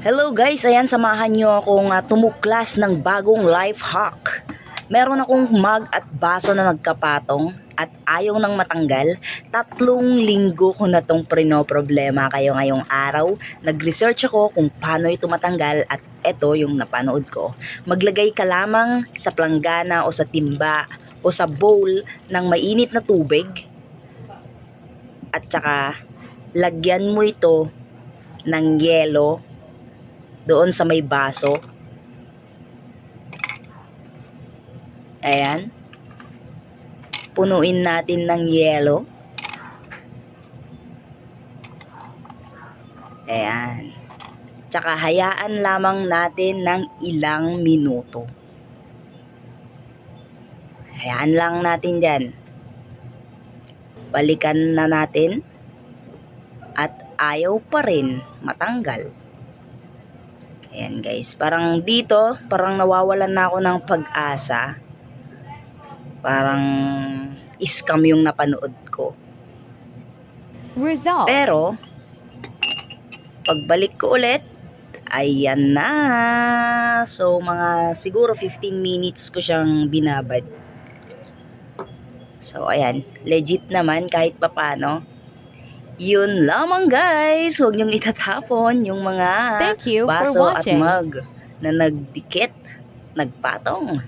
Hello guys, ayan samahan nyo akong uh, tumuklas ng bagong life hack. Meron akong mug at baso na nagkapatong at ayaw nang matanggal. Tatlong linggo ko na tong problema kayo ngayong araw. Nag-research ako kung paano ito matanggal at eto yung napanood ko. Maglagay ka lamang sa planggana o sa timba o sa bowl ng mainit na tubig at saka lagyan mo ito ng yelo doon sa may baso. Ayan. Punuin natin ng yelo. Ayan. Tsaka hayaan lamang natin ng ilang minuto. Hayaan lang natin dyan. Balikan na natin. At ayaw pa rin matanggal. Ayan guys, parang dito, parang nawawalan na ako ng pag-asa. Parang scam yung napanood ko. Result. Pero, pagbalik ko ulit, ayan na. So, mga siguro 15 minutes ko siyang binabad. So, ayan. Legit naman kahit papano. Yun lamang guys. Huwag niyong itatapon yung mga Thank you for baso at watching. mug na nagdikit, nagpatong.